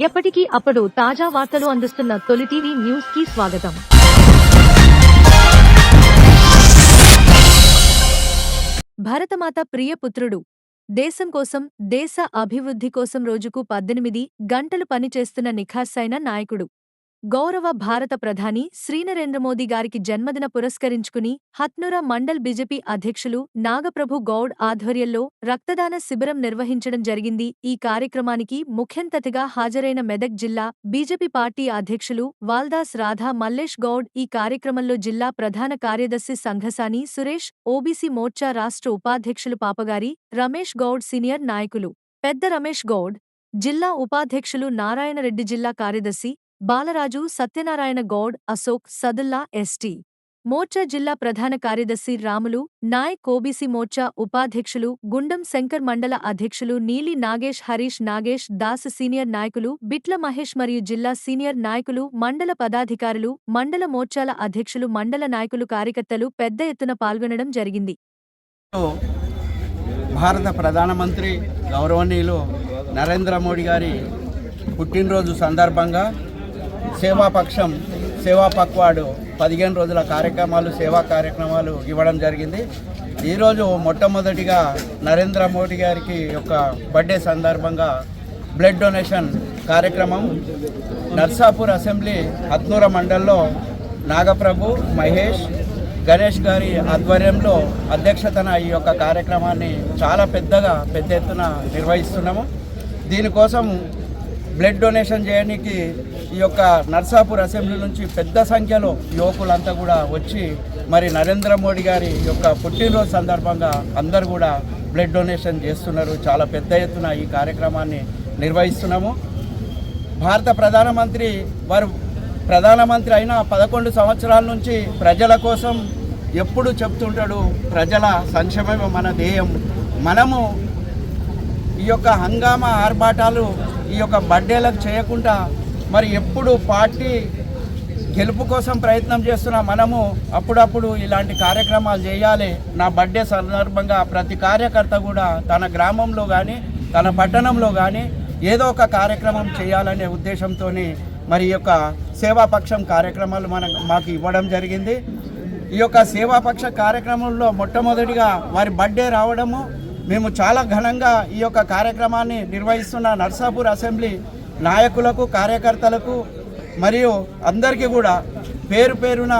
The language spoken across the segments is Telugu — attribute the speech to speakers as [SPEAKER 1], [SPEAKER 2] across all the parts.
[SPEAKER 1] ఎప్పటికీ అప్పుడు తాజా వార్తలు అందిస్తున్న తొలి టీవీ న్యూస్కి స్వాగతం. భరతమాత ప్రియపుత్రుడు దేశం కోసం దేశ అభివృద్ధి కోసం రోజుకు పద్దెనిమిది గంటలు పనిచేస్తున్న నిఖార్సైన నాయకుడు. గౌరవ భారత ప్రధాని శ్రీ నరేంద్ర మోదీ గారికి జన్మదిన పురస్కరించుకుని హత్నుర మండల్ బీజేపీ అధ్యక్షులు నాగప్రభు గౌడ్ ఆధ్వర్యంలో రక్తదాన శిబిరం నిర్వహించడం జరిగింది. ఈ కార్యక్రమానికి ముఖ్యంతతిగా హాజరైన మెదక్ జిల్లా బీజేపీ పార్టీ అధ్యక్షులు వాల్దాస్ రాధా మల్లేష్ గౌడ్ ఈ కార్యక్రమంలో జిల్లా ప్రధాన కార్యదర్శి సంఘసాని సురేష్ ఓబీసీ మోర్చా రాష్ట్ర ఉపాధ్యక్షులు పాపగారి రమేష్ గౌడ్ సీనియర్ నాయకులు. పెద్ద రమేష్ గౌడ్ జిల్లా ఉపాధ్యక్షులు నారాయణరెడ్డి జిల్లా కార్యదర్శి బాలరాజు సత్యనారాయణ గౌడ్ అశోక్ సదుల్లా ఎస్టీ. మోర్చా జిల్లా ప్రధాన కార్యదర్శి రాములు నాయక్ ఓబీసీ మోర్చా ఉపాధ్యక్షులు గుండం శంకర్ మండల అధ్యక్షులు నీలి నాగేష్ హరీష్ నాగేష్ దాస్ సీనియర్ నాయకులు బిట్ల మహేష్ మరియు జిల్లా సీనియర్ నాయకులు మండల పదాధికారులు మండల మోర్చాల అధ్యక్షులు మండల నాయకులు కార్యకర్తలు పెద్ద ఎత్తున పాల్గొనడం జరిగింది.
[SPEAKER 2] భారత ప్రధానమంత్రి గౌరవనీయులు నరేంద్ర మోడీ గారి పుట్టినరోజు సందర్భంగా సేవాపక్షం సేవా పక్వాడు పదిహేను రోజుల కార్యక్రమాలు సేవా కార్యక్రమాలు ఇవ్వడం జరిగింది. ఈరోజు మొట్టమొదటిగా నరేంద్ర మోడీ గారికి యొక్క బర్త్డే సందర్భంగా బ్లడ్ డొనేషన్ కార్యక్రమం. నర్సాపూర్ అసెంబ్లీ హత్నూర మండల్లో నాగప్రభు మహేష్ గణేష్ గారి ఆధ్వర్యంలో అధ్యక్షతన ఈ యొక్క కార్యక్రమాన్ని చాలా పెద్దగా పెద్ద ఎత్తున నిర్వహిస్తున్నాము. దీనికోసం బ్లడ్ డొనేషన్ చేయడానికి ఈ యొక్క నర్సాపూర్ అసెంబ్లీ నుంచి పెద్ద సంఖ్యలో యువకులంతా కూడా వచ్చి మరి నరేంద్ర మోడీ గారి యొక్క పుట్టినరోజు సందర్భంగా అందరు కూడా బ్లడ్ డొనేషన్ చేస్తున్నారు. చాలా పెద్ద ఎత్తున ఈ కార్యక్రమాన్ని నిర్వహిస్తున్నాము. భారత ప్రధానమంత్రి వారు ప్రధానమంత్రి అయిన పదకొండు సంవత్సరాల నుంచి ప్రజల కోసం ఎప్పుడు చెప్తుంటాడు ప్రజల సంక్షేమమే మన ధ్యేయం. మనము ఈ యొక్క హంగామా ఆర్భాటాలు ఈ యొక్క బర్త్డేలకు చేయకుండా మరి ఎప్పుడు పార్టీ గెలుపు కోసం ప్రయత్నం చేస్తున్న మనము అప్పుడప్పుడు ఇలాంటి కార్యక్రమాలు చేయాలి. నా బర్త్డే సందర్భంగా ప్రతి కార్యకర్త కూడా తన గ్రామంలో కానీ తన పట్టణంలో కానీ ఏదో ఒక కార్యక్రమం చేయాలనే ఉద్దేశంతో మరి యొక్క సేవాపక్షం కార్యక్రమాలు మన మాకు ఇవ్వడం జరిగింది. ఈ యొక్క సేవాపక్ష కార్యక్రమంలో మొట్టమొదటిగా వారి బర్త్డే రావడము మేము చాలా ఘనంగా ఈ యొక్క కార్యక్రమాన్ని నిర్వహిస్తున్న నర్సాపూర్ అసెంబ్లీ నాయకులకు కార్యకర్తలకు మరియు అందరికీ కూడా పేరు పేరున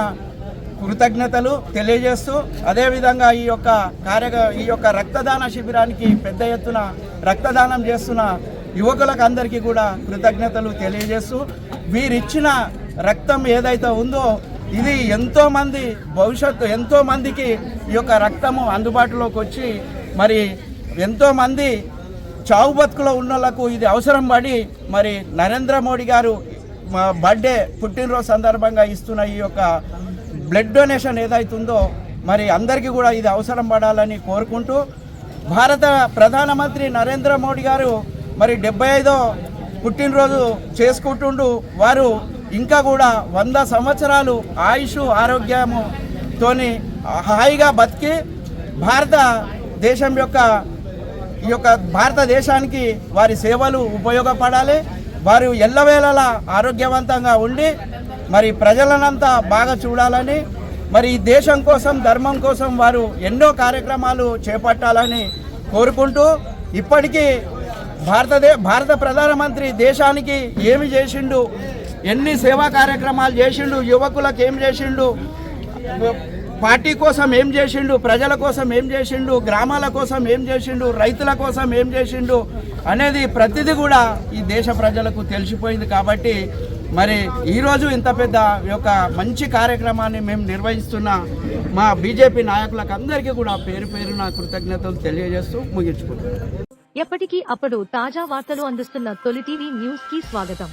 [SPEAKER 2] కృతజ్ఞతలు తెలియజేస్తూ అదేవిధంగా ఈ యొక్క కార్య ఈ యొక్క రక్తదాన శిబిరానికి పెద్ద ఎత్తున రక్తదానం చేస్తున్న యువకులకు అందరికీ కూడా కృతజ్ఞతలు తెలియజేస్తూ వీరిచ్చిన రక్తం ఏదైతే ఉందో ఇది ఎంతోమంది భవిష్యత్తు ఎంతోమందికి ఈ యొక్క రక్తము అందుబాటులోకి వచ్చి మరి ఎంతోమంది చావు బతుకులో ఉన్న వాళ్ళకు ఇది అవసరం పడి మరి నరేంద్ర మోడీ గారు మా బర్త్డే పుట్టినరోజు సందర్భంగా ఇస్తున్న ఈ యొక్క బ్లడ్ డొనేషన్ ఏదైతుందో మరి అందరికీ కూడా ఇది అవసరం పడాలని కోరుకుంటూ భారత ప్రధానమంత్రి నరేంద్ర మోడీ గారు మరి డెబ్బై ఐదో పుట్టినరోజు చేసుకుంటుండు. వారు ఇంకా కూడా వంద సంవత్సరాలు ఆయుష్ ఆరోగ్యముతోని హాయిగా బతికి భారత దేశం యొక్క ఈ యొక్క భారతదేశానికి వారి సేవలు ఉపయోగపడాలి. వారు ఎల్లవేళలా ఆరోగ్యవంతంగా ఉండి మరి ప్రజలనంతా బాగా చూడాలని మరి ఈ దేశం కోసం ధర్మం కోసం వారు ఎన్నో కార్యక్రమాలు చేపట్టాలని కోరుకుంటూ ఇప్పటికీ భారతదే భారత ప్రధానమంత్రి దేశానికి ఏమి చేసిండు ఎన్ని సేవా కార్యక్రమాలు చేసిండు యువకులకు ఏం చేసిండు పార్టీ కోసం ఏం చేసిండు ప్రజల కోసం ఏం చేసిండు గ్రామాల కోసం ఏం చేసిండు రైతుల కోసం ఏం చేసిండు అనేది ప్రతిదీ కూడా ఈ దేశ ప్రజలకు తెలిసిపోయింది కాబట్టి మరి ఈరోజు ఇంత పెద్ద యొక్క మంచి కార్యక్రమాన్ని మేము నిర్వహిస్తున్న మా బీజేపీ నాయకులకు అందరికీ కూడా పేరు పేరున కృతజ్ఞతలు తెలియజేస్తూ ముగించుకుంటున్నాను.
[SPEAKER 1] ఎప్పటికీ అప్పుడు తాజా వార్తలు అందిస్తున్న తొలి టీవీ న్యూస్కి స్వాగతం.